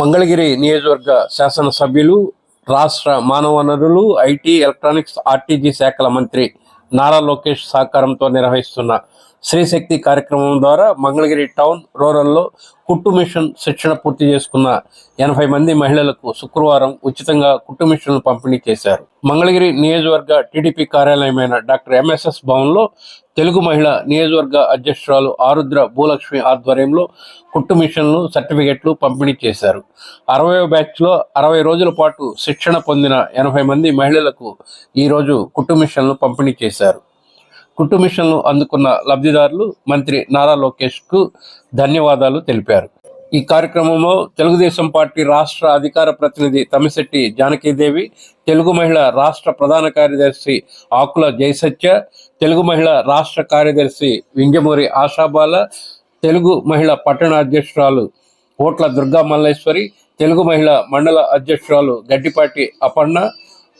మంగళగిరి నియోజకవర్గ శాసనసభ్యులు రాష్ట్ర మానవ వనరులు ఐటీ ఎలక్ట్రానిక్స్ ఆర్టీజీ శాఖల మంత్రి నారా లోకేష్ సహకారంతో నిర్వహిస్తున్న శ్రీశక్తి కార్యక్రమం ద్వారా మంగళగిరి టౌన్ రూరల్లో కుట్టు మిషన్ శిక్షణ పూర్తి చేసుకున్న ఎనభై మంది మహిళలకు శుక్రవారం ఉచితంగా కుట్టు మిషన్లు పంపిణీ చేశారు. మంగళగిరి నియోజకవర్గ టీడీపీ కార్యాలయమైన డాక్టర్ ఎంఎస్ఎస్ భవన్లో తెలుగు మహిళ నియోజకవర్గ అధ్యక్షురాలు ఆరుద్ర భూలక్ష్మి ఆధ్వర్యంలో కుట్టు మిషన్లు సర్టిఫికెట్లు పంపిణీ చేశారు. అరవై బ్యాచ్లో అరవై రోజుల పాటు శిక్షణ పొందిన ఎనభై మంది మహిళలకు ఈరోజు కుట్టు మిషన్లు పంపిణీ చేశారు. కుట్టు మిషన్లు అందుకున్న లబ్ధిదారులు మంత్రి నారా లోకేష్కు ధన్యవాదాలు తెలిపారు. ఈ కార్యక్రమంలో తెలుగుదేశం పార్టీ రాష్ట్ర అధికార ప్రతినిధి తమిశెట్టి జానకీదేవి తెలుగు మహిళ రాష్ట్ర ప్రధాన కార్యదర్శి ఆకుల జయసత్య తెలుగు మహిళ రాష్ట్ర కార్యదర్శి వింజమూరి ఆశాబాల తెలుగు మహిళ పట్టణ అధ్యక్షురాలు ఓట్ల దుర్గా మల్లేశ్వరి తెలుగు మహిళ మండల అధ్యక్షురాలు గడ్డిపాటి అపర్ణ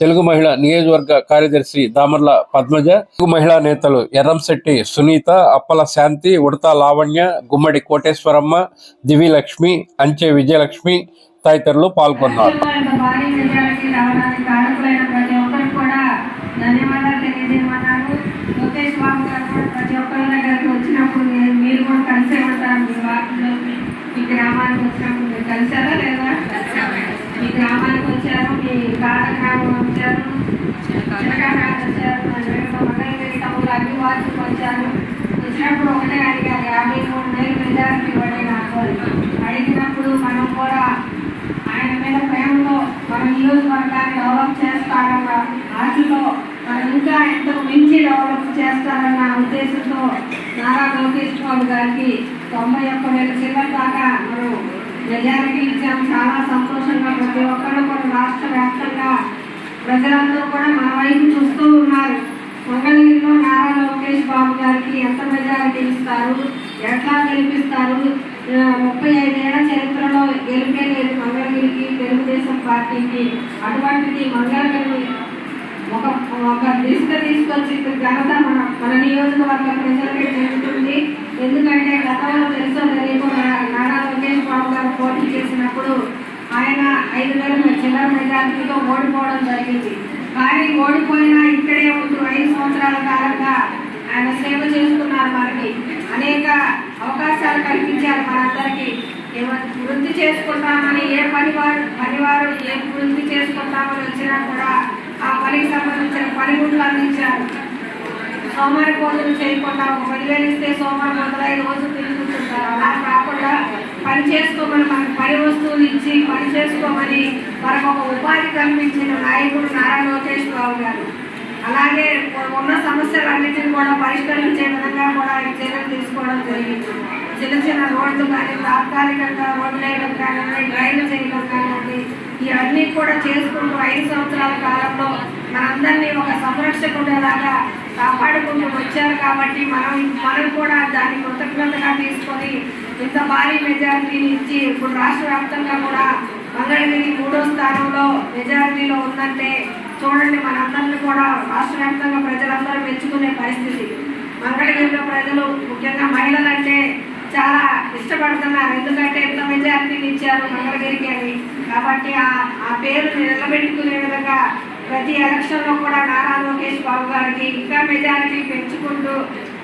తెలుగు మహిళా నియోజకవర్గ కార్యదర్శి దామర్ల పద్మజ తెలుగు మహిళా నేతలు ఎర్రంశెట్టి సునీత అప్పల శాంతి ఉడతా లావణ్య గుమ్మడి కోటేశ్వరమ్మ దివిలక్ష్మి అంచె విజయలక్ష్మి తదితరులు పాల్గొన్నారు. గ్రామానికి వచ్చినప్పుడు కలిసారా లేదా మీ గ్రామానికి వచ్చారు మీ కాట గ్రామం వచ్చారు చిన్నకారానికి వచ్చారు మంగళగిరి టౌన్లో అన్ని వార్డులకు వచ్చారు వచ్చినప్పుడు ఒకటే అడిగారు యాభై మూడు వేలు మెజారిటీ ఇవ్వండి నాకు అడిగినప్పుడు మనం కూడా ఆయన మీద మన నియోజకవర్గాన్ని డెవలప్ చేస్తారన్న ఆశతో మనం ఇంకా ఎంతకు మించి డెవలప్ చేస్తారన్న ఉద్దేశంతో నారా లోకేష్ బాబు గారికి తొంభై ఒక్క వేల చిల్లర దాకా మనం మెజారిటీ ఇచ్చాం చాలా సంతోషంగా ప్రతి ఒక్కరు కూడా రాష్ట్ర వ్యాప్తంగా ప్రజలందరూ కూడా మన వైపు చూస్తూ ఉన్నారు. మంగళగిరిలో నారా లోకేష్ బాబు గారికి ఎంత మెజారిటీ ఇస్తారు? ఎట్లా గెలిపిస్తారు? ముప్పై ఐదేళ్ళ చరిత్రలో గెలిపే లేదు మంగళగిరికి తెలుగుదేశం పార్టీకి అటువంటిది మంగళగిరి ఒక ఒక దిశ తీసుకొచ్చి ఘనత మన మన నియోజకవర్గ ప్రజలకే చెందుతుంది ఎందుకంటే గతంలో తెలుసో తెలియకో నా- నారా లోకేష్ బాబు గారు పోటీ చేసినప్పుడు ఆయన ఐదు వేల చిల్లర మెజార్టీతో ఓడిపోవడం జరిగింది. కానీ ఓడిపోయినా ఇక్కడే ఉంటూ ఐదు సంవత్సరాల కాలంగా ఆయన సేవ చేస్తున్నారు మనకి. అనేక అవకాశాలు కల్పించారు మనందరికీ. వృద్ధి చేసుకుంటామని ఏ పనివారు పనివారు ఏ వృద్ధి చేసుకుంటామని వచ్చినా కూడా ఆ పని పనిముట్లు అందించారు. సోమవారి పూజలు చేయకుండా ఒక పదివేలు ఇస్తే సోమవారం మొదలై రోజులు తిరుగుతుంటారు. అలా కాకుండా పని చేసుకోమని మనకు పని వస్తువులు ఇచ్చి పని చేసుకోమని మనకు ఒక ఉపాధి కల్పించిన నాయకుడు నారా లోకేష్ బాబు గారు. అలాగే ఉన్న సమస్యలన్నింటినీ కూడా పరిష్కరించే విధంగా తీసుకోవడం జరిగింది. చిన్న చిన్న రోడ్లు కానీ తాత్కాలికంగా రోడ్లు వేయడం కానివ్వండి డ్రైన్లు చేయడం కానివ్వండి ఇవన్నీ కూడా చేసుకుంటూ ఐదు సంవత్సరాల కాలంలో మనందరినీ ఒక సంరక్షకుడిలాగా కాపాడుకుంటూ వచ్చారు కాబట్టి మనం మనం కూడా దాన్ని కృతజ్ఞతగా తీసుకొని ఇంత భారీ మెజారిటీని ఇచ్చి ఇప్పుడు రాష్ట్ర వ్యాప్తంగా కూడా మంగళగిరి మూడో స్థానంలో మెజారిటీలో ఉందంటే చూడండి మనందరినీ కూడా రాష్ట్ర వ్యాప్తంగా ప్రజలందరూ మెచ్చుకునే పరిస్థితి. మంగళగిరిలో ప్రజలు ముఖ్యంగా మహిళలంటే చాలా ఇష్టపడుతున్నారు. ఎందుకంటే ఎంత మెజారిటీని ఇచ్చారు మంగళగిరికి అని. కాబట్టి ఆ ఆ పేరు నిలబెట్టుకునే విధంగా ప్రతి ఎలక్షన్లో కూడా నారా లోకేష్ బాబు గారికి ఇంకా మెజారిటీ పెంచుకుంటూ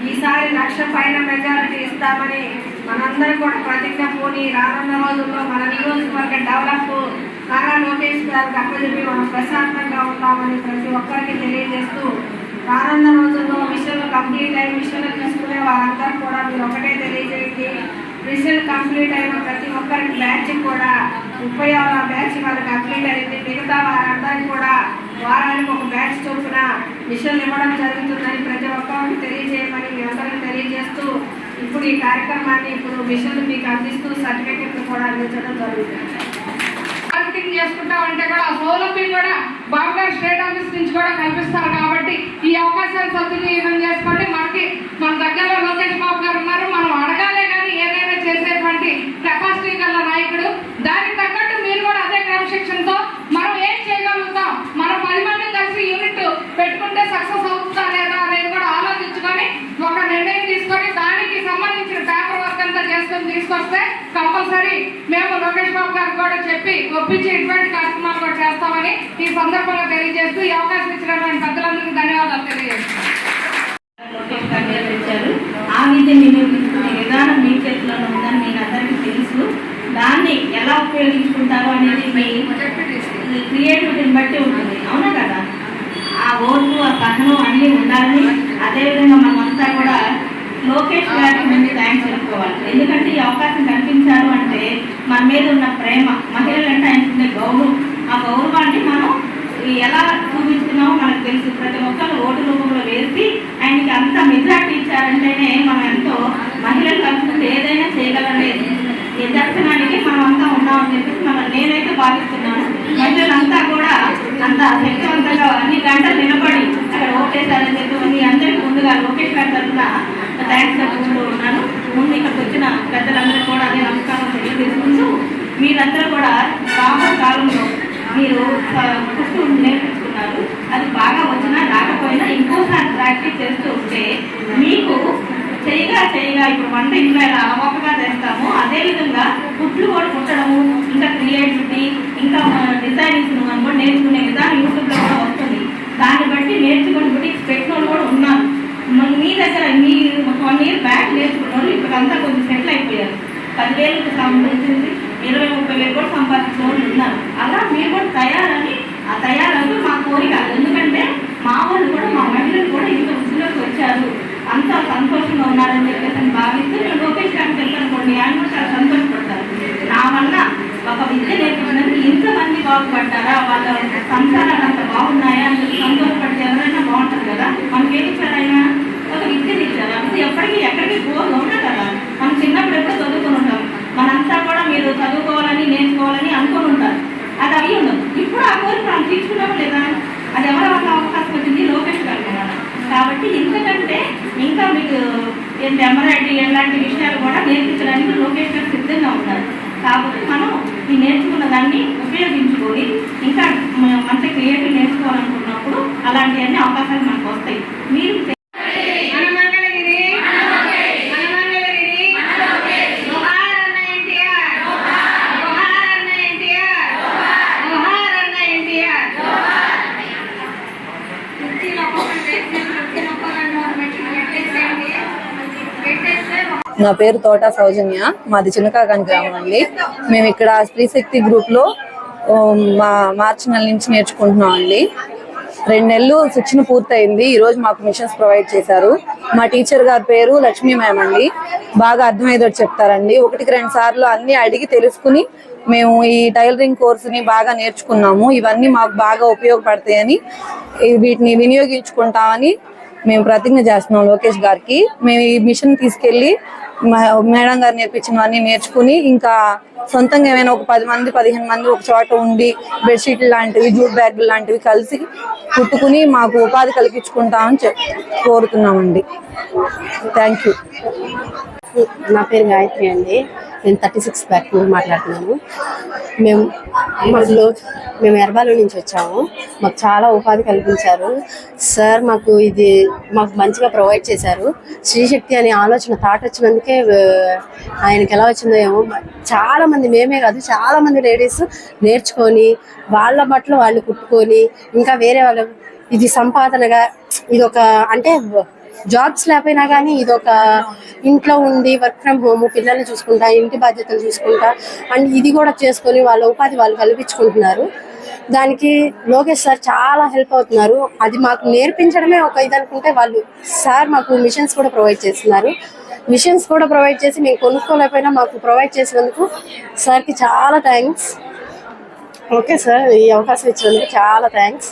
ఈసారి లక్ష పైన మెజారిటీ ఇస్తామని మనందరూ కూడా ప్రతిజ్ఞ పోని రానున్న రోజుల్లో మన నియోజకవర్గ డెవలప్ నారా లోకేష్ గారికి అప్పచెప్పి మనం ప్రశాంతంగా ఉంటామని ప్రతి ఒక్కరికి తెలియజేస్తూ రానున్న రోజు కంప్లీట్ అయ్యి మిషన్లు తీసుకునే వారందరూ కూడా మీరు ఒకటే తెలియజేయండి. మిషన్ కంప్లీట్ అయిన ప్రతి ఒక్కరికి బ్యాచ్ కూడా ముప్పై ఆరో బ్యాచ్ వాళ్ళకి కంప్లీట్ అయింది. మిగతా వారందరికీ కూడా వారానికి ఒక బ్యాచ్ చొప్పున మిషన్లు ఇవ్వడం జరుగుతుందని ప్రతి ఒక్కరికి తెలియజేయమని మీ అందరికీ తెలియజేస్తూ ఇప్పుడు ఈ కార్యక్రమాన్ని ఇప్పుడు మిషన్లు మీకు అందిస్తూ సర్టిఫికెట్లు కూడా అందించడం జరుగుతుంది. మార్కెటింగ్ చేసుకుంటా ఉంటే కూడా ఆ సౌలభ్యం కూడా బాబు గారు స్టేట్ ఆఫీస్ నుంచి కూడా కల్పిస్తారు కాబట్టి ఈ అవకాశాలు సద్వినియోగం చేసుకోండి. మనకి మన దగ్గరలో లోకేష్ బాబు గారు ఉన్నారు. మనం అడగాలే కానీ ఏదైనా చేసేటువంటి కెపాసిటీ గల నాయకుడు. దానికి తగ్గట్టు మీరు కూడా అదే క్రమశిక్షణతో మనం ఏం చేయగలుగుతాం మనం పది మంది కలిసి యూనిట్ పెట్టుకుంటే సక్సెస్ అవుతుందా లేదా అనేది కూడా ఆలోచించుకొని ఒక నిర్ణయం తీసుకొని దానికి సంబంధించిన పేపర్ వర్క్ అంతా చేసుకొని సభ్యులను తీసుకొస్తే కంపల్సరీ మేము లోకేష్ బాబు గారికి కూడా చెప్పి ఒప్పించి ఇటువంటి కార్యక్రమాలు కూడా చేస్తామని ఈ సందర్భంగా తెలియజేస్తూ ఈ అవకాశం ఇచ్చినటువంటి పెద్దలందరికీ ధన్యవాదాలు తెలియజేస్తాం లోకేష్ గారు నేర్పించారు ఆ విద్య వినియోగించుకునే విధానం మీ చేతిలోనే ఉందని మీకు అందరికీ తెలుసు. దాన్ని ఎలా ఉపయోగించుకుంటారో అనేది మీ క్రియేటివిటీని బట్టి ఉంటుంది అవునా కదా ఆ ఓర్పు ఆ సహనం అన్నీ ఉండాలని అదేవిధంగా మనమంతా కూడా లోకేష్ గారికి ముందు థ్యాంక్స్ చెప్పుకోవాలి. ఎందుకంటే ఈ అవకాశం కల్పించారు అంటే మన మీద ఉన్న ప్రేమ మహిళలంటే ఆయన ఉండే గౌరవం. ఆ గౌరవాన్ని మనం ఎలా చూపించుకున్నామో మనకు తెలుసు. ప్రతి ఒక్కరు ఓటు రూపంలో వేసి ఆయనకి అంత మెజార్టీ ఇచ్చారంటేనే మనం ఎంతో మహిళలు కలుసుకుంటే ఏదైనా చేయగలనేది నిదర్శనానికి మనం అంతా ఉన్నామని చెప్పేసి మనం నేనైతే భావిస్తున్నాను. మహిళలంతా కూడా అంత శక్తివంతంగా అన్ని గంటలు నిలబడి అక్కడ ఓటేశారని చెప్పి మీ అందరికీ ముందుగా లోకేష్ గారి తరఫున థ్యాంక్స్ చెప్పుకుంటూ ఉన్నాను. ముందు ఇక్కడికి వచ్చిన పెద్దలందరూ కూడా అదే నమస్కారం తెలియజేసుకుంటూ మీరందరూ కూడా రాబో కాలంలో మీరు కుట్టు నేర్పించుకున్నారు అది బాగా వచ్చినా రాకపోయినా ఇంకోసారి ప్రాక్టీస్ చేస్తూ ఉంటే మీకు చేయగా చేయగా ఇప్పుడు వంట ఇంట్లో ఎలా అలవాటుగా చేస్తామో అదే విధంగా కుట్లు కూడా కుట్టడము ఇంకా క్రియేటివిటీ ఇంకా డిజైనింగ్స్ కూడా నేర్చుకునే విధానం యూట్యూబ్లో కూడా వస్తుంది దాన్ని బట్టి నేర్చుకుని బట్టి పెట్టిన వాళ్ళు కూడా ఉన్నారు మన మీ దగ్గర మీ వన్ ఇయర్ బ్యాక్ నేర్చుకున్నారు ఇప్పుడంతా కొంచెం సెటిల్ అయిపోయారు. పదివేలకు సంబంధించింది ఇరవై ముప్పై వేలు కూడా సంపాదించిన వాళ్ళు ఉన్నారు. అలా మీరు కూడా తయారని ఆ తయారని మా కోరిక. ఎందుకంటే మా వాళ్ళు కూడా మా మహిళలు కూడా ఇంత వృద్ధిలోకి వచ్చారు. అంత సంతోషంగా ఉన్నారని చెప్పేసి అని భావిస్తూ నేను లోకేష్ గారికి చెప్పనుకోండి ఆయన కూడా చాలా సంతోషపడతారు నా వల్ల ఒక విద్య నేర్పించినందుకు ఇంతమంది బాగుపడ్డారా వాళ్ళ సంసారాలు అంత బాగున్నాయా అని చెప్పి సంతోషపడితే ఎవరైనా బాగుంటుంది కదా మనకి ఏమి ఇచ్చారు ఆయన ఒక విద్యను ఇచ్చారు అది ఎప్పటికీ ఎక్కడికి పోదు అవునా కదా మనం చిన్నప్పుడు ఎప్పుడో చదువుకుని ఉంటాం మనంతా కూడా మీరు చదువుకోవాలని నేర్చుకోవాలని అనుకుని ఉంటారు అది అవి ఉండదు ఇప్పుడు ఆ కోరిక మనం తీర్చుకున్నాం లేదా అది ఎవరి వల్ల అవకాశం వచ్చింది లోకేష్ గారి వల్ల కాబట్టి ఇంతకంటే ఇంకా మీకు ఎంబ్రాయిడరీ ఎలాంటి విషయాలు కూడా నేర్పించడానికి లోకేష్ గారు సిద్ధంగా ఉన్నారు కాబట్టి మనం ఈ నేర్చుకున్న దాన్ని ఉపయోగించుకొని ఇంకా మంచి క్రియేటివ్ నేర్చుకోవాలనుకున్నప్పుడు అలాంటివన్నీ అవకాశాలు మనకు వస్తాయి. మీరు నా పేరు తోట సౌజన్య. మాది చిన్నకాకాని గ్రామం అండి. మేము ఇక్కడ స్త్రీశక్తి గ్రూప్లో మా మార్చి నెల నుంచి నేర్చుకుంటున్నాం అండి. రెండు నెలలు శిక్షణ పూర్తయింది. ఈ రోజు మాకు మిషన్స్ ప్రొవైడ్ చేశారు. మా టీచర్ గారి పేరు లక్ష్మీ మ్యామ్ అండి. బాగా అర్థమయ్యేటట్టు చెప్తారండి. ఒకటికి రెండు సార్లు అన్ని అడిగి తెలుసుకుని మేము ఈ టైలరింగ్ కోర్సుని బాగా నేర్చుకున్నాము. ఇవన్నీ మాకు బాగా ఉపయోగపడతాయని వీటిని వినియోగించుకుంటామని మేము ప్రతిజ్ఞ చేస్తున్నాం లోకేష్ గారికి. మేము ఈ మిషన్ తీసుకెళ్ళి మేడం గారు నేర్పించినవన్నీ నేర్చుకుని ఇంకా సొంతంగా ఏమైనా ఒక పది మంది పదిహేను మంది ఒక చోట ఉండి బెడ్షీట్లు లాంటివి జూట్ బ్యాగులు లాంటివి కలిసి కుట్టుకుని మాకు ఉపాధి కలిగించుకుంటామని చెప్ కోరుతున్నామండి. థ్యాంక్ యూ నా పేరు గాయత్రి అండి. నేను థర్టీ సిక్స్ బ్యాక్ మాట్లాడుతున్నాను. మేము మాలో మేము ఎర్బాలో నుంచి వచ్చాము. మాకు చాలా ఉపాధి కల్పించారు. సార్ మాకు ఇది మాకు మంచిగా ప్రొవైడ్ చేశారు. శ్రీశక్తి అనే ఆలోచన థాట్ వచ్చినందుకే ఆయనకి ఎలా వచ్చిందో ఏమో చాలా మంది మేమే కాదు చాలా మంది లేడీస్ నేర్చుకొని వాళ్ళ బట్టలు వాళ్ళు కుట్టుకొని ఇంకా వేరే వాళ్ళ ఇది సంపాదనగా ఇది ఒక అంటే జాబ్స్ లేకపోయినా కానీ ఇది ఒక ఇంట్లో ఉండి వర్క్ ఫ్రమ్ హోమ్ పిల్లల్ని చూసుకుంటా ఇంటి బాధ్యతలు చూసుకుంటా అండ్ ఇది కూడా చేసుకొని వాళ్ళ ఉపాధి వాళ్ళు కల్పించుకుంటున్నారు. దానికి లోకేష్ సార్ చాలా హెల్ప్ అవుతున్నారు. అది మాకు నేర్పించడమే ఒక ఇది అనుకుంటే వాళ్ళు సార్ మాకు మిషన్స్ కూడా ప్రొవైడ్ చేస్తున్నారు. మిషన్స్ కూడా ప్రొవైడ్ చేసి మేము కొనుక్కోలేకపోయినా మాకు ప్రొవైడ్ చేసినందుకు సార్కి చాలా థ్యాంక్స్. ఓకే సార్ ఈ అవకాశం ఇచ్చినందుకు చాలా థ్యాంక్స్.